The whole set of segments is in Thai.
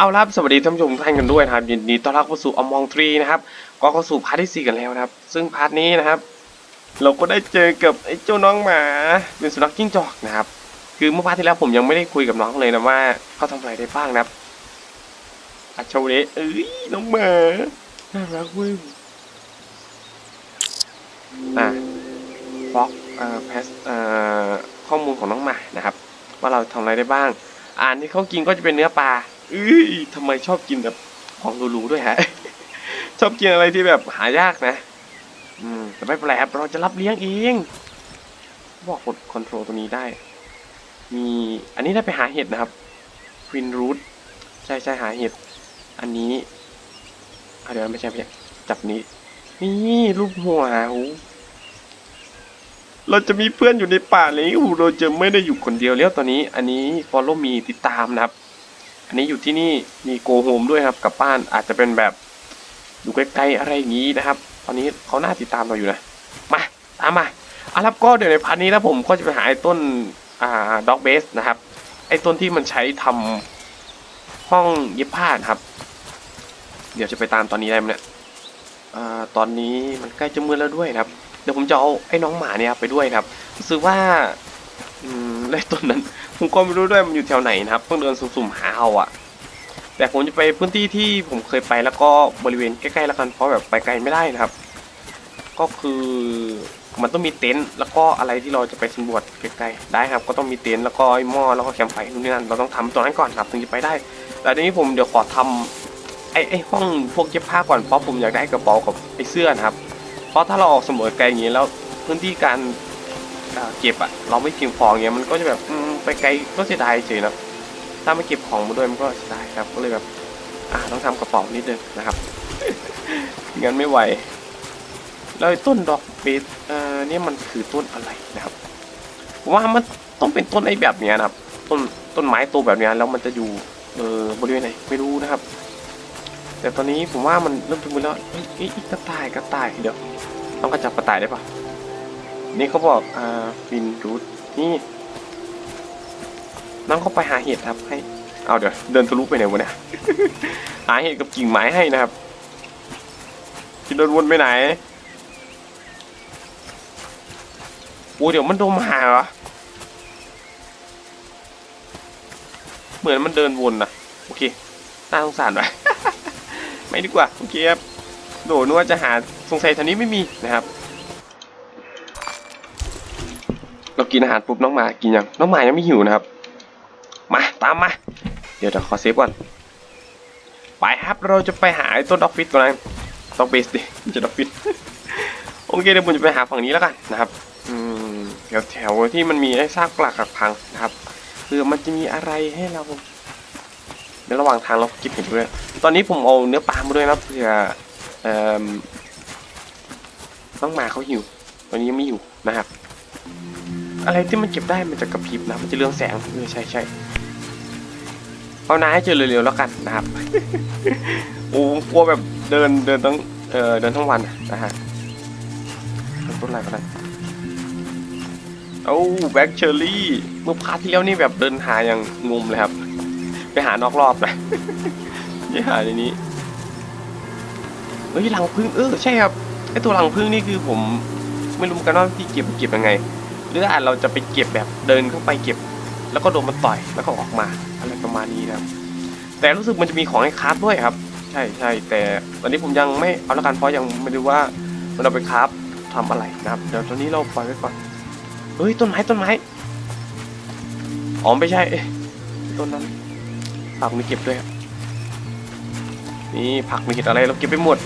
เอาละครับสวัสดีท่านผู้ชมทุกท่านกันด้วยนะครับยินดีต้อนรับเข้าสู่อมองทรีนะครับก็เข้าสู่พาร์ทที่สี่กันแล้วนะครับ ซึ่งพาร์ทนี้นะครับ เราก็ได้เจอกับไอ้เจ้าน้องหมาเป็นสุนัขจิ้งจอกนะครับ คือเมื่อพาร์ทที่แล้วผมยังไม่ได้คุยกับน้องเลยนะว่าเขาทำอะไรได้บ้างนะครับอาโชว์เดเอ้ยน้องหมาน่ารักเว้ยอะบล็อกเอ่อแพสเอ่อข้อมูลของน้องหมานะครับ ว่าเราทำอะไรได้บ้างอ่านที่เขากินก็จะเป็นเนื้อปลา เอ้ยทำไมชอบกินแบบของหรูๆด้วยฮะ ชอบกินอะไรที่แบบหายากนะ อืม แต่ไม่เป็นไรครับ เราจะรับเลี้ยงเอง บอกกดคอนโทรลตัวนี้ได้ มีอันนี้ได้ไปหาเห็ดนะครับควินรูทใช่ใช่หาเห็ด อันนี้เดี๋ยวไม่ใช่ไม่ใช่จับนี้ นี่รูปหัวเราจะมีเพื่อนอยู่ในป่าเลยโอ้เราจะไม่ได้อยู่คนเดียวแล้วตอนนี้ อันนี้ follow me ติดตามนะครับ อันนี้อยู่ที่นี่มีโกโฮมด้วยครับกับบ้านอาจจะเป็นแบบอยู่ใกล้ๆอะไรอย่างนี้นะครับ ตอนนี้เขาน่าติดตามเราอยู่นะมาตามมาเอาละครับก็เดี๋ยวในพาร์ทนี้นะผมก็จะไปหาไอ้ต้นอ่าด็อกเบสนะครับ ไอ้ต้นที่มันใช้ทำห้องเย็บผ้านครับ เดี๋ยวจะไปตามตอนนี้ได้ไหมเนี่ยอ่าตอนนี้มันใกล้จะมืดแล้วด้วยนะครับ เดี๋ยวผมจะเอาไอ้น้องหมาเนี่ยไปด้วยครับรู้สึกว่าอืม ไอ้ต้นนั้น ผมก็ไม่รู้ด้วยมันอยู่แถวไหนนะครับต้องเดินสุ่มๆหาเอาอะแต่ผมจะไปพื้นที่ที่ผมเคยไปแล้วก็บริเวณใกล้ๆแล้วกันเพราะแบบไปไกลไม่ได้นะครับ ก็คือมันต้องมีเต็นท์แล้วก็อะไรที่เราจะไปสำรวจใกล้ๆได้ครับ ก็ต้องมีเต็นท์แล้วก็หม้อแล้วก็แคมป์ไฟนู่นนี่นั่นเราต้องทำตัวนั้นก่อนครับถึงจะไปได้ แต่ทีนี้ผมเดี๋ยวขอทำไอ้ไอ้ห้องพวกเย็บผ้าก่อนเพราะผมอยากได้กระเป๋ากับไอ้เสื้อนะครับ เพราะถ้าเราออกสำรวจไกลอย่างนี้แล้วพื้นที่การ เก็บอะเราไม่เพียงพออย่างเงี้ยมันก็จะแบบไปไกลก็เสียดายเฉยนะถ้าไม่เก็บของมาด้วยมันก็เสียดายครับ ก็เลยแบบ อ่าต้องทำกระเป๋านิดนึงนะครับงั้นไม่ไหวแล้วต้นดอกเบสเอ่อเนี่ยมันคือต้นอะไรนะครับผมว่ามันต้องเป็นต้นไอ้แบบเนี้ยนะครับ ต้นต้นไม้โตแบบเนี้ยแล้วมันจะอยู่เออบริเวณไหนไม่รู้นะครับ แต่ตอนนี้ผมว่ามันเริ่มถึงมือแล้วอ้ยเอ้ยกระต่ายกระต่ายเดี๋ยวต้องกระจับกระต่ายได้ปะ นี่เขาบอกอ่าฟินรูทนี่น้องเขาไปหาเห็ดครับให้เอาเดี๋ยวเดินทะลุไปไหนวะเนี่ยหาเห็ดกับกิ่งไม้ให้นะครับจะเดินวนไปไหนโอ้เดี๋ยวมันโดนมาหาเหรอเหมือนมันเดินวนนะโอเคน่าสงสารไปไม่ดีกว่าโอเคครับโดนึกว่าจะหาสงสัยแถวนี้ไม่มีนะครับ เรา กินอาหารปุ๊บน้องหมากินยังน้องหมายังไม่หิวนะครับ มาตามมา เดี๋ยวเดี๋ยวขอเซฟก่อนไปครับเราจะไปหาไอ้ต้นด็อกฟิตตัวนั้นด็อกเบสดิไม่ใช่ด็อกฟิตโอเคเดี๋ยวผมจะไปหาฝั่งนี้แล้วกันนะครับอืมแถวแถวที่มันมีไอ้ซากปลักหักพังนะครับคือมันจะมีอะไรให้เราในระหว่างทางเราก็บเห็ดด้วย ตอนนี้ผมเอาเนื้อปลามาด้วยนะเผื่อเอ่อน้องหมาเขาหิวตอนนี้ยังไม่หิวนะครับ อะไรที่มันเก็บได้มันจะกระพริบนะ มันจะเรื่องแสงเออใช่ใช่เอานาให้เจอเร็วๆแล้วกันนะครับโอ้กลัวแบบเดินเดินทั้งเออเดินทั้งวันนะฮะต้นอะไรก็ได้เอาแบ็กเชอร์รี่เมื่อพาร์ทที่แล้วนี่แบบเดินหาอย่างงมเลยครับ ไปหานอกรอบเลยไม่หาในนี้เฮ้ยรังพึ่งเออใช่ครับไอตัวรังพึ่งนี่คือผมไม่รู้กันว่าที่เก็บเก็บยังไง หรืออาจเราจะไปเก็บแบบเดินเข้าไปเก็บ แล้วก็โดนมันต่อยแล้วก็ออกมาอะไรประมาณนี้นะครับ แต่รู้สึกมันจะมีของให้คราฟด้วยครับ ใช่ใช่แต่ตอนนี้ผมยังไม่เอาละกันเพราะยังไม่รู้ว่ามันเอาไปคราฟทำอะไรนะครับ เดี๋ยวตอนนี้เราปล่อยไว้ก่อนเฮ้ยต้นไม้ต้นไม้อ๋อไม่ใช่ต้นนั้นผักมีเก็บด้วยครับนี่ผักมีเห็ดอะไรเราเก็บไปหมด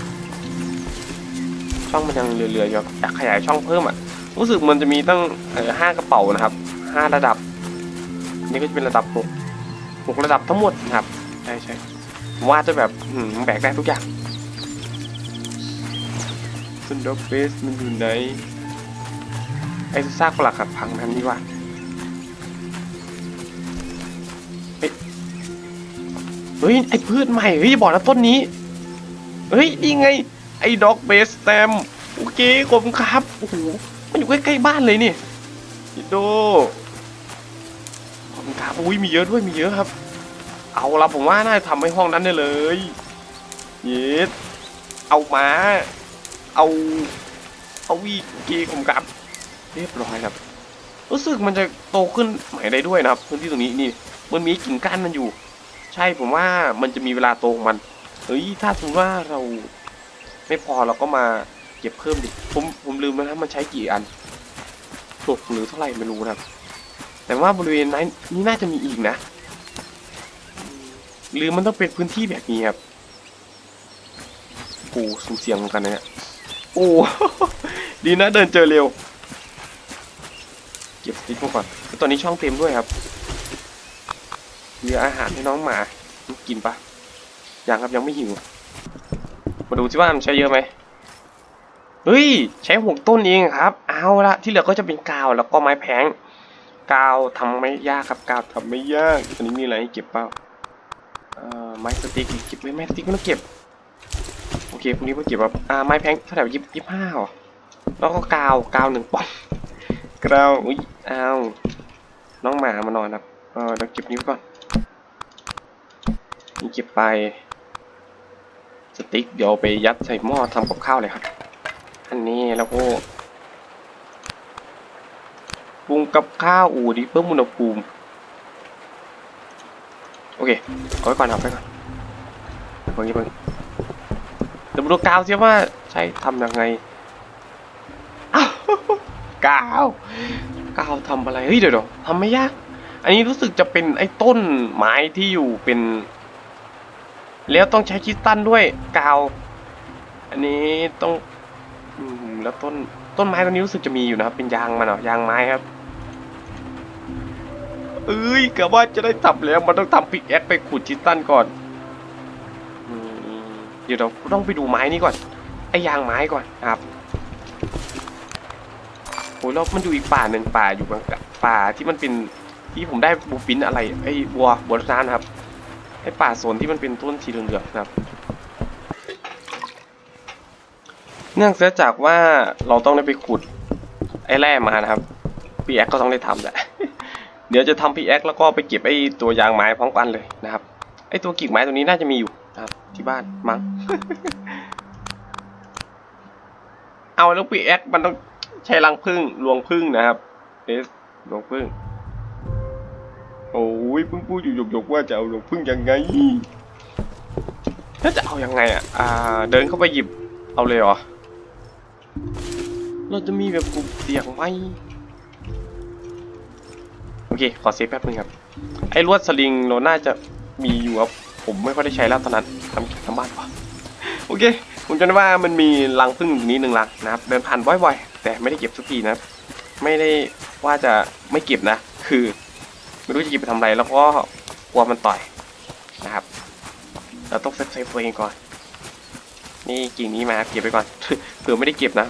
ช่องมันยังเหลือๆอยู่อยากขยายช่องเพิ่มอะ รู้สึกมันจะมีตั้งเออห้ากระเป๋านะครับห้าระดับ นี่ก็จะเป็นระดับหกหกระดับทั้งหมดนะครับใช่ใช่ว่าจะแบบแบกได้ทุกอย่างซุนด็อกเฟสมันอยู่ไหนไอ้ซากปลักหักพังนั้นนี่ว่าเฮ้ยเฮ้ย ไอ้พืชใหม่ เฮ้ย บอกนะต้นนี้ เฮ้ย นี่ไง ไอ้ด็อกเบสแตมโอเคขอบคุณครับ โอ้โห อยู่ใกล้ๆบ้านเลยนี่อิโดขอบคุณครับอุ้ยมีเยอะด้วยมีเยอะครับ เอาละผมว่าน่าจะทำให้ห้องนั้นได้เลยเย็ดเอามาเอาเอาวีเกผมกลับ เรียบร้อยครับ รู้สึกมันจะโตขึ้นใหม่ได้ด้วยนะครับพื้นที่ตรงนี้นี่มันมีกิ่งก้านมันอยู่ ใช่ผมว่ามันจะมีเวลาโตของมันเฮ้ยถ้าสมมติว่าเราไม่พอเราก็มา เก็บเพิ่มดิ ผมผมลืมแล้วนะมันใช้กี่อันหกหรือเท่าไหร่ไม่รู้นะครับ แต่ว่าบริเวณนั้นนี่น่าจะมีอีกนะหรือมันต้องเป็นพื้นที่แบบนี้ครับโอ้สุ่มเสียงกันนะเนี่ยโอ้ดีนะเดินเจอเร็ว เก็บสติ๊กมาก่อนตอนนี้ช่องเต็มด้วยครับเหลืออาหารให้น้องหมากินปะยังครับยังไม่หิว มาดูสิว่ามันใช้เยอะไหม เฮ้ย ใช้หกต้นเองครับ เอาละที่เหลือก็จะเป็นกาวแล้วก็ไม้แผงกาวทำไม่ยากครับกาวทำไม่ยากอันนี้มีอะไรให้เก็บเปล่าเอ่อไม้สติ๊กเก็บไว้ไม้สติ๊กไม่ต้องเก็บโอเคพรุ่งนี้มาเก็บแบบอ่าไม้แพงเท่าไหร่ยี่สิบห้าหรอแล้วก็กาวกาวหนึ่งปอนด์กาวอุ้ยอ้าวน้องหมามานอนครับเออเดี๋ยวเก็บนี้ไว้ก่อนนี่เก็บไป สติ๊กเดี๋ยวไปยัดใส่หม้อทำกับข้าวเลยครับ อันนี้แล้วก็ปรุงกับข้าวอูดิเพิ่มอุณหภูมิ โอเค เอาไว้ก่อนเอาไว้ก่อนเพิ่งเพิ่งเดี๋ยวดูกาวสิว่าใช้ทำยังไงกาวกาวทำอะไร เฮ้ยเดี๋ยวเดี๋ยวทำไม่ยาก อันนี้รู้สึกจะเป็นไอ้ต้นไม้ที่อยู่เป็น แล้วต้องใช้คิสตัลด้วยกาว อันนี้ต้อง อืมแล้วต้นต้นไม้ตัวนี้รู้สึกจะมีอยู่นะครับ เป็นยางมันเหรอยางไม้ครับ เอ้ยกะว่าจะได้ทำแล้วมันต้องทำปิกแอคไปขุดคริสตัลก่อนอืมเดี๋ยวเราต้องไปดูไม้นี้ก่อนไอ้ยางไม้ก่อนครับโอ้ยแล้วมันอยู่อีกป่าหนึ่งป่าอยู่บางป่าที่มันเป็นที่ผมได้บูฟินอะไรไอ้บัวบัวน้ำนครับไอ้ป่าโซนที่มันเป็นต้นสีเหลืองๆครับ เนื่องจากว่าเราต้องได้ไปขุดไอ้แร่มานะครับพีแอคก็ต้องได้ทำแหละเดี๋ยวจะทำพีแอคแล้วก็ไปเก็บไอ้ตัวยางไม้พร้อมกันเลยนะครับไอ้ตัวกิ่งไม้ตัวนี้น่าจะมีอยู่นะครับที่บ้านมั้งเอาแล้วพีแอคมันต้องใช้รังผึ้งรวงผึ้งนะครับเอสรวงผึ้งโอ้ยพิ่งพูดอยู่หยกๆว่าจะเอาหลวงพึ่งยังไงแล้วจะเอายังไงอะอ่าเดินเข้าไปหยิบเอาเลยเหรอ เราจะมีแบบกลุ่มเสียงไหมโอเค ขอเซฟแป๊บนึงครับ ไอ้ลวดสลิงเราน่าจะมีอยู่ครับ ผมไม่ค่อยได้ใช้แล้วตอนนั้นทำทำบ้านปะโอเค ผมจำได้ว่ามันมีรังพึ่งอยู่นี้หนึ่งรังนะครับ เดินผ่านบ่อยๆ แต่ไม่ได้เก็บสักทีนะครับไม่ได้ว่าจะไม่เก็บนะ คือไม่รู้จะหยิบไปทำอะไร แล้วก็กลัวมันต่อยนะครับ เราต้องเซฟเซฟตัวเองก่อน นี่กิ่งนี้มาเก็บไปก่อนเผื่อไม่ได้เก็บนะ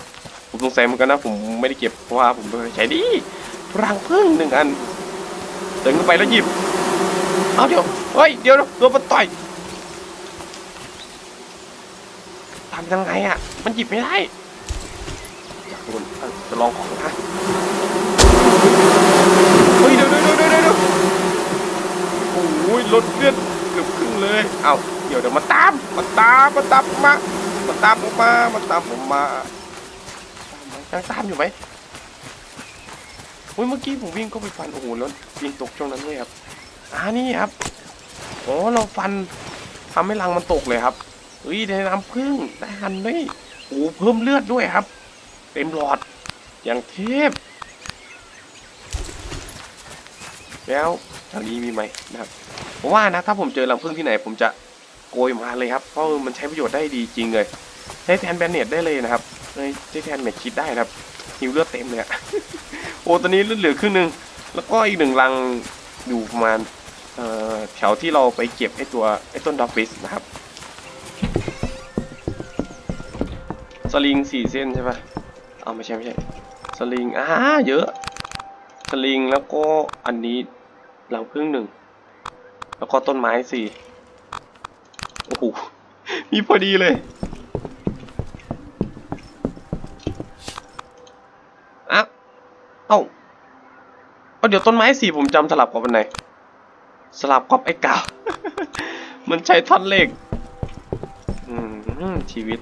ผมสงสัยเหมือนกันนะผมไม่ได้เก็บเพราะว่าผมใช้ดีรังพึ่งหนึ่งอันเดินเข้าไปแล้วหยิบเอาเดี๋ยวเฮ้ยเดี๋ยวโดนมันต่อยทำยังไงอะ มันหยิบไม่ได้อยากโดนจะลองของนะเฮ้ยเดี๋ยวเดี๋ยวเดี๋ยวเดี๋ยวเดี๋ยวโอ้ยลดเลือดเกือบครึ่งเลย เอาเดี๋ยวเดี๋ยวมาตาม มาตาม มาตามมา มาตามผมมามาตามผมมา ยังตามอยู่ไหมอุ้ยเมื่อกี้ผมวิ่งเข้าไปฟันโอ้โหแล้วยิงตกช่วงนั้นเลยครับอ่านี่ครับโอ้เราฟันทำให้รังมันตกเลยครับเฮ้ยได้น้ำผึ้งได้หันด้วยโอ้เพิ่มเลือดด้วยครับ เต็มหลอด อย่างเทพ แล้วทางนี้มีไหมนะครับผมว่านะถ้าผมเจอรังผึ้งที่ไหนผมจะ โกยมาเลยครับเพราะมันใช้ประโยชน์ได้ดีจริงเลยใช้แทนแบนเนตได้เลยนะครับใช้แทนเม็ดคิดได้นะครับหิวเลือดเต็มเลยอะโอ้ตอนนี้เลือดเหลือครึ่งหนึงแล้วก็อีกหนึ่งรังอยู่ประมาณแถวที่เราไปเก็บไอ้ตัวไอ้ต้นดอกฟิสนะครับสลิงสี่เส้นใช่ปะเอาไม่ใช่ไม่ใช่สลิงอ่าเยอะสลิงแล้วก็อันนี้หลังพึ่งหนึ่งแล้วก็ต้นไม้สี่ มีพอดีเลยอะเอ้าเอาเดี๋ยวต้นไม้สี่ผมจำสลับกับอันไหน สลับกับไอ้กาวมันใช้ท่อนเหล็กอืมชีวิต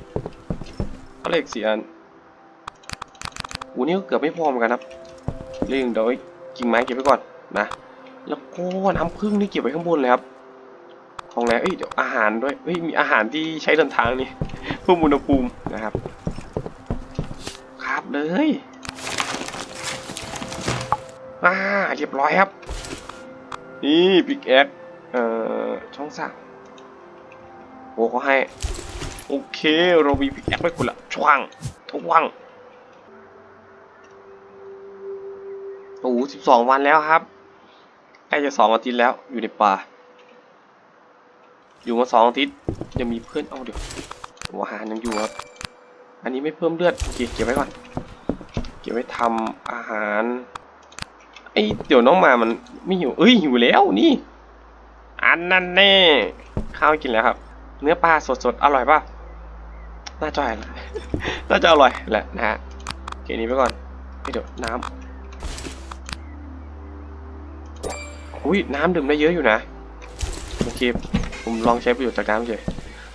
ท่อนเหล็กสี่อันอูนี่ก็เกือบไม่พอเหมือนกันครับเรื่องเดี๋ยวกิ่งไม้เก็บไว้ก่อนนะ แล้วก็น้ำผึ้งนี่เก็บไว้ข้างบนเลยครับ ของแล้วเอ้ยเดี๋ยวอาหารด้วยเฮ้ยมีอาหารที่ใช้เดินทางนี่เพิ่มอุณหภูมินะครับ ครับเลยอ่าเรียบร้อยครับ นี่ปิกแอคเอ่อช่องสามโอ้เขาให้ โอเค เรามีปิกแอคไว้คุณละช่วงทว่างโอ้สิบสองวันแล้วครับใกล้จะสองอาทิตย์แล้วอยู่ในป่า อยู่มาสองอาทิตย์ยังมีเพื่อนเอาเดี๋ยวหัวหารยังอยู่ครับอันนี้ไม่เพิ่มเลือดโอเคเก็บไว้ก่อนเก็บไว้ทำอาหารไอเดี๋ยวน้องมามันไม่หิวเอ้ยหิวแล้วนี่อันนั้นแน่ข้าวกินแล้วครับ เนื้อปลาสดๆอร่อยป่ะน่าจะอร่อยน่าจะอร่อยแหละนะฮะโอเคนี้ไปก่อนเฮ้ยเดี๋ยวน้ำอุ้ยน้ำดื่มได้เยอะอยู่นะโอเค ผมลองใช้ประโยชน์จากน้ำเฉย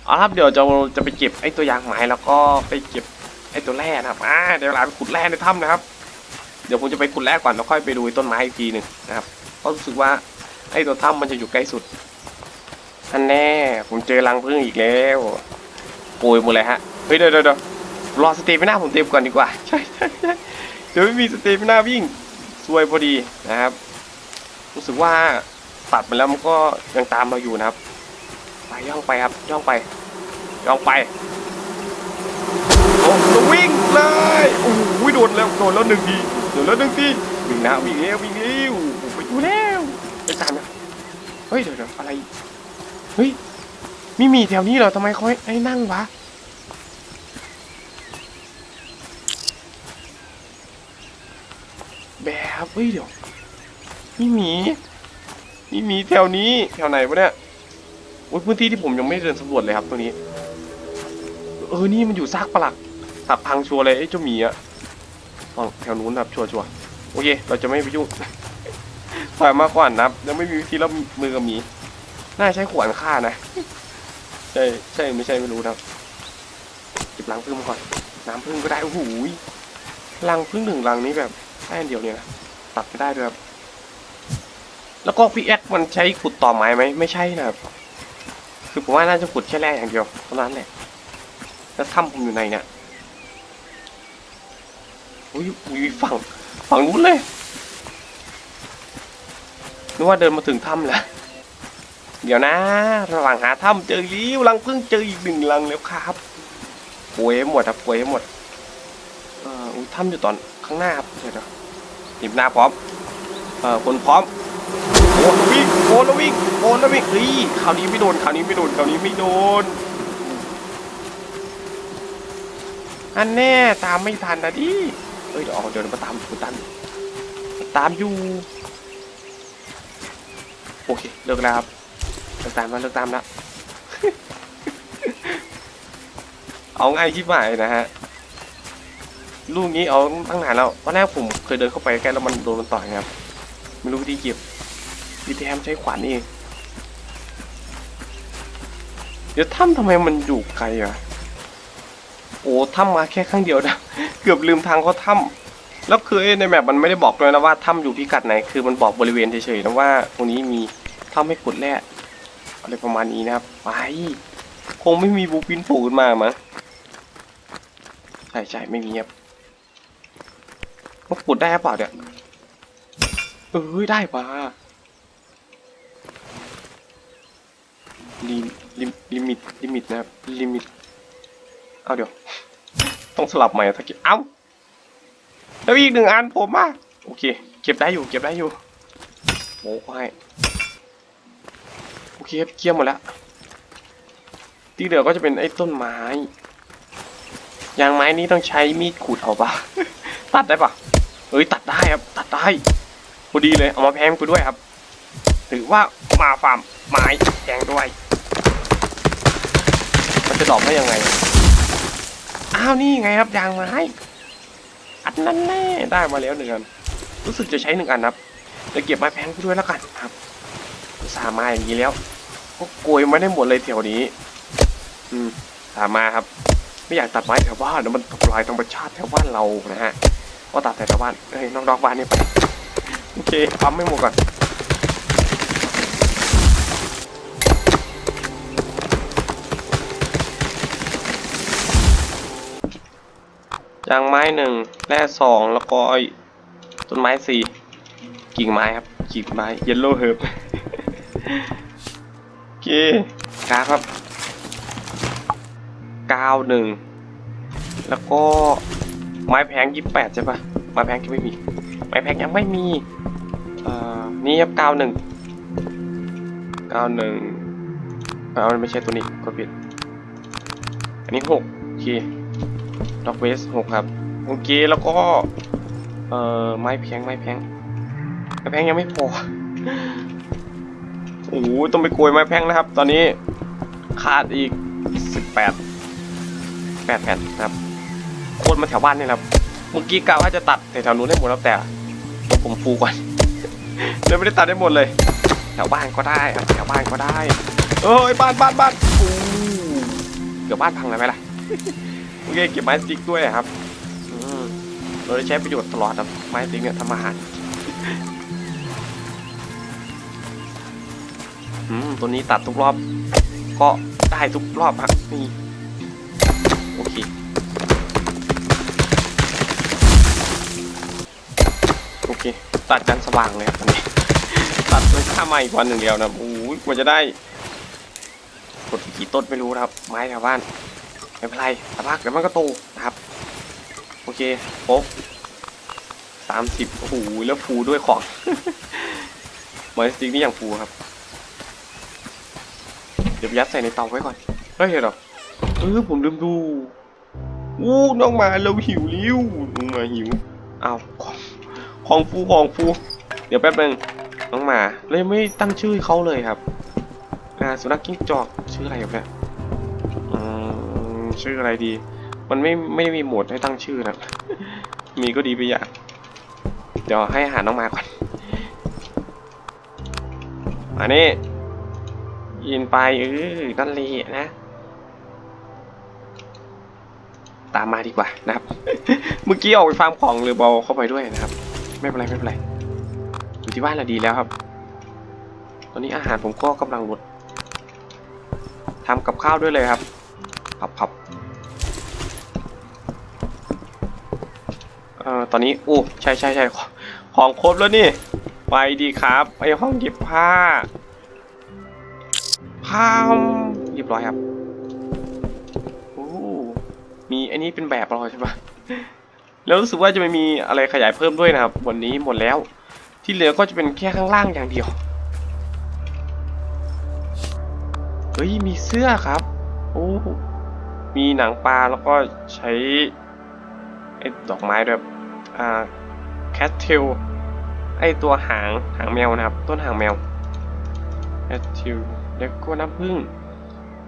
เอาครับเดี๋ยวจะจะไปเก็บไอ้ตัวยางไม้แล้วก็ไปเก็บไอ้ตัวแร่นะครับอ่าเดี๋ยวเราไปขุดแร่ในถ้ำนะครับ เดี๋ยวผมจะไปขุดแร่ก่อนแล้วค่อยไปดูไอ้ต้นไม้อีกทีหนึ่งนะครับเพราะรู้สึกว่าไอ้ตัวถ้ำมันจะอยู่ใกล้สุดอันแน่ผมเจอรังผึ้งอีกแล้วปรยหมดเลยฮะเฮ้ยเดี๋ยวเดี๋ยวเดี๋ยวรอสเตปหน้าผมเต็มก่อนดีกว่าใช่ใช่ใช่เดี๋ยวไม่มีสเตปหน้าวิ่งซวยพอดีนะครับ รู้สึกว่าตัดไปแล้วมันก็ยังตามเราอยู่นะครับ ย่องไปครับย่องไปย่องไปโอ้โหวิ่งเลยโอ้โหโดนแล้วโดนแล้วหนึ่งทีโดนแล้วหนึ่งทีวิ่งนะวิ่งเร็ววิ่งเร็วไปดูแล้วไปตามนะเฮ้ยเดี๋ยวเดี๋ยวอะไรเฮ้ยไม่มีแถวนี้เหรอทำไมเขาให้ให้นั่งวะแบบเฮ้ยเดี๋ยวมีหมีมีหมีแถวนี้แถวไหนวะเนี่ย โอ้ยพื้นที่ที่ผมยังไม่เดินสำรวจเลยครับตรงนี้ เออ นี่มันอยู่ซากปลักหักพังชัวร์เลยไอ้เจ้าหมีอะฝั่งแถวนู้นครับชัวร์ชัวร์โอเค เราจะไม่ไปยุ่งฝ่ายมากกว่านับยังไม่มีวิธีรับมือกับหมี น่าใช้ขวานฆ่านะ ใช่ใช่ไม่ใช่ไม่รู้นะครับเก็บรังพึ่งมาก่อน น้ำพึ่งก็ได้โอ้โหยรังพึ่งหนึ่งรังนี้แบบแค่เดียวเนี่ยนะตัดไม่ได้ด้วยครับแล้วก็พี่แอ็กมันใช้ขุดต่อไม้ไหมไม่ใช่นะครับ คือผมว่าน่าจะขุดแค่แร่อย่างเดียวเท่านั้นแหละแล้วถ้ำผมอยู่ไหนเนี่ยอุ้ยอุ้ยฝั่งฝั่งนู้นเลยนึกว่าเดินมาถึงถ้ำแล้วเดี๋ยวนะ ระหว่างหาถ้ำเจอลิ้วลังเพิ่งเจออีกหนึ่งลังแล้วครับป่วยหมดครับป่วยหมดเอ่ออุ๊ยถ้ำอยู่ตอนข้างหน้าครับเดี๋ยวนะหยิบหน้าพร้อมเอ่อคนพร้อมโอ้ โอ้แล้ววิ่งโอ้แล้ววิ่งเฮ้ยคราวนี้ไม่โดนคราวนี้ไม่โดนคราวนี้ไม่โดน อันแน่ตามไม่ทันนะดิเอ้ยเดี๋ยวเอาเดี๋ยวมาตามมาตามตามอยู่โอเคเลิกแล้วครับเลิกตามแล้วเลิกตามแล้วเอาง่ายที่หมายนะฮะลูกนี้เอาตั้งนานแล้วตอนแรกผมเคยเดินเข้าไปใกล้แล้วมันโดนมันต่อยครับไม่รู้วิธีเก็บ วิธีแฮมใช้ขวานเอง เดี๋ยวถ้ำทำไมมันอยู่ไกลอะโอ้ถ้ำมาแค่ครั้งเดียวนะ เกือบลืมทางเขาถ้ำแล้วคือในแมปมันไม่ได้บอกเลยนะว่าถ้ำอยู่พิกัดไหน คือมันบอกบริเวณเฉยๆนะว่าตรงนี้มีถ้ำให้ขุดแร่อะไรประมาณนี้นะครับ ไป คงไม่มีบูปินโผล่ขึ้นมามั้งใช่ใช่ไม่มีครับมันขุดได้หรือเปล่าเนี่ยเออได้ปะ ลิลิลิมิตลิมิตนะครับลิมิตเอาเดี๋ยว ต้องสลับใหม่ตะกี้เอ้าแล้วอีกหนึ่งอันผมอะโอเค เก็บได้อยู่ เก็บได้อยู่โอ้ก็ให้โอเคเคลียร์หมดแล้วที่เหลือก็จะเป็นไอ้ต้นไม้ยางไม้นี้ต้องใช้มีดขูดเอาปะตัดได้ปะเอ้ยตัดได้ครับ ตัดได้พอดีเลยเอามาแพงกูด้วยครับ ถือว่ามาฟาร์มไม้แพงด้วย มันจะดอกได้ยังไง อ้าวนี่ไงครับยางไม้อันนั้นแน่ได้มาแล้วหนึ่งอันรู้สึกจะใช้หนึ่งอันครับจะเก็บไม้แพงกูด้วยแล้วกันครับสามาอย่างนี้แล้ว ก็โกยไม่ได้หมดเลยแถวนี้ อืมตามาครับ ไม่อยากตัดไม้แถวบ้านนะมันทำลายธรรมชาติแถวบ้านเรานะฮะก็ตัดแต่แถวบ้านเฮ้ยน้องดอกบ้านนี่ไปโอเคปั๊มไม่หมดก่อน ยางไม้หนึ่งแร่สองแล้วก็ต้นไม้สี่กิ่งไม้ครับกิ่งไม้เยลโล่เฮิร์บโอเคกราครับเก้าหนึ่งแล้วก็ไม้แพงยี่แปดใช่ปะไม้แพงยังไม่มี ไม้แพงยังไม่มีเอ่อนี่ครับเก้าหนึ่งเก้าหนึ่งเอาไม่ใช่ตัวนี้ก็ผิดอันนี้หกโอเค ด็อกเวสหกครับโอเคแล้วก็ เอ่อไม้แพงไม้แพงไม้แพงยังไม่พอโอ้โหต้องไปโกยไม้แพงนะครับ ตอนนี้ขาดอีกสิบแปดแปดแผ่นนะครับโคตรมาแถวบ้านนี่ครับเมื่อกี้กะว่าจะตัดแต่แถวนู้นให้หมดแล้วแต่ผมฟูก่อนเลยไม่ได้ตัดได้หมดเลย แถวบ้านก็ได้ครับแถวบ้านก็ได้เอ้ยบ้านบ้านบ้านเกือบบ้านพังเลยไหมล่ะ โอเคเก็บไม้สติ๊กด้วยครับเราได้ใช้ประโยชน์ตลอดครับไม้สติ๊กเนี่ยทำอาหารอืมตัวนี้ตัดทุกรอบ ก็ได้ทุกรอบครับนี่โอเคโอเค ตัดกันสว่างเลยครับตอนนี้ตัดเลยข้ามมาอีกวันหนึ่งเดียวนะโอ้ยกว่าจะได้กดกี่ต้นไม่รู้นะครับ ไม้แถวบ้าน ไม่เป็นไรสักพักเดี๋ยวมันก็โตนะครับ โอเคโป๊กสามสิบโอ้โหแล้วฟูด้วยของมอยสติ๊กนี่อย่างฟูครับ เดี๋ยวยัดใส่ในเตาไว้ก่อนเฮ้ยเดี๋ยวเออผมลืมดูอู้น้องมาเราหิวลิ้วน้องมาหิวอ้าวของของฟูของฟู เดี๋ยวแป๊บนึงน้องหมาเลยไม่ตั้งชื่อเขาเลยครับอ่าสุนัขกิ้งจอกชื่ออะไรครับเนี่ย ชื่ออะไรดี มันไม่ไม่มีโหมดให้ตั้งชื่อนะ มีก็ดีไปอย่าง เดี๋ยวให้อาหารน้องมาก่อน อันนี้ยินไปเออนั่นเลยนะ ตามมาดีกว่านะครับ เมื่อกี้ออกไปฟาร์มของเรือบอลเข้าไปด้วยนะครับ ไม่เป็นไรไม่เป็นไร อยู่ที่บ้านเราดีแล้วครับ ตอนนี้อาหารผมก็กำลังลดทำกับข้าวด้วยเลยครับ พับพับเอ่อตอนนี้โอ้ใช่ใช่ใช่ของครบแล้วนี่ ไปดีครับ ไปห้องเย็บผ้าพามเรียบร้อยครับโอ้มีอันนี้เป็นแบบรอใช่ปะแล้วรู้สึกว่าจะไม่มีอะไรขยายเพิ่มด้วยนะครับ วันนี้หมดแล้ว ที่เหลือก็จะเป็นแค่ข้างล่างอย่างเดียวเฮ้ยมีเสื้อครับ โอ้ มีหนังปลาแล้วก็ใช้ไอ้ดอกไม้แบบอ่าแคทเทลไอ้ตัวหางหางแมวนะครับ ต้นหางแมวแคทเทลแล้วก็น้ำผึ้ง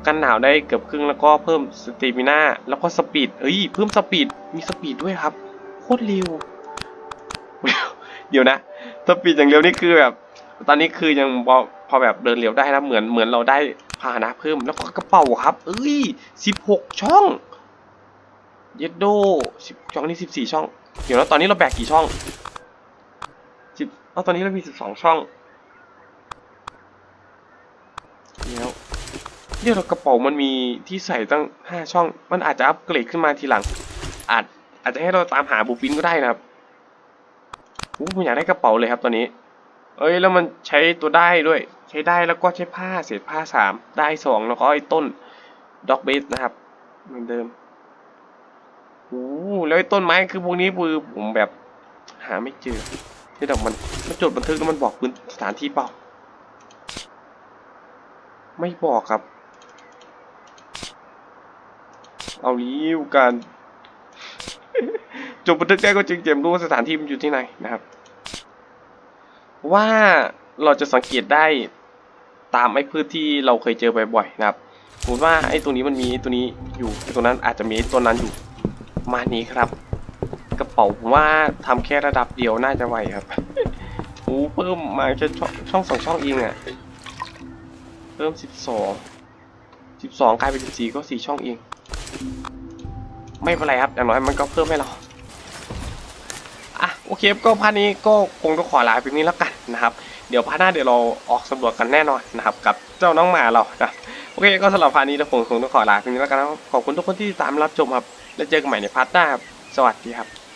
กันหนาวได้เกือบครึ่งแล้วก็เพิ่มสเตมิน่าแล้วก็สปีดเอ้ยเพิ่มสปีดมีสปีดด้วยครับโคตรเร็วเดี๋ยวนะสปีดอย่างเร็วนี่คือแบบ ตอนนี้คือยังพอพอแบบเดินเร็วได้นะเหมือนเหมือนเราได้ พาหนะเพิ่มแล้วก็กระเป๋าครับ เอ้ยสิบหกช่อง เยดโดสิบช่องนี่สิบสี่ช่อง เดี๋ยวแล้วตอนนี้เราแบกกี่ช่องสิบเอาตอนนี้เรามีสิบสองช่องเดี๋ยวเดี๋ยวเรากระเป๋ามันมีที่ใส่ตั้งห้าช่อง มันอาจจะอัปเกรดขึ้นมาทีหลัง อาจอาจจะให้เราตามหาบูปินก็ได้นะครับอู้ผมอยากได้กระเป๋าเลยครับตอนนี้ เอ้ยแล้วมันใช้ตัวได้ด้วย ใช้ได้แล้วก็ใช้ผ้าเศษผ้าสามได้สองแล้วก็ไอ้ต้นด็อกเบสนะครับ เหมือนเดิมโอ้แล้วไอ้ต้นไม้คือพวกนี้คือผมแบบหาไม่เจอที่ดอกมันมันจดบันทึกแล้วมันบอกพื้นสถานที่เปล่า ไม่บอกครับ เอาลี้วกันจดบันทึกได้ก็จึงเจมรู้ว่าสถานที่มันอยู่ที่ไหนนะครับ ว่าเราจะสังเกตได้ ตามไอ้พืชที่เราเคยเจอบ่อยๆนะครับสมมติว่าไอ้ตัวนี้มันมีไอ้ตัวนี้อยู่ไอ้ตัวนั้นอาจจะมีไอ้ตัวนั้นอยู่มานี้ครับ กระเป๋าผมว่าทำแค่ระดับเดียวน่าจะไหวครับโอ้เพิ่มมาแค่ช่องสองช่องเองอะ่ะพิ่มสิบสองสิบสองกลายเป็นสิบสี่ก็สี่ช่องเอง ไม่เป็นไรครับอย่างน้อยมันก็เพิ่มให้เราอะโอเคก็พาร์ทนี้ก็คงต้องขอลาไปนี้แล้วกันนะครับ เดี๋ยวพาร์ทหน้าเดี๋ยวเราออกสำรวจกันแน่นอนนะครับกับเจ้าน้องหมาเรานะโอเคก็สำหรับพาร์ทนี้เราคงคงต้องขอลาไปนี้แล้วกันนะขอบคุณทุกคนที่ติดตามรับชมครับแล้วเจอกันใหม่ในพาร์ทหน้าครับสวัสดีครับ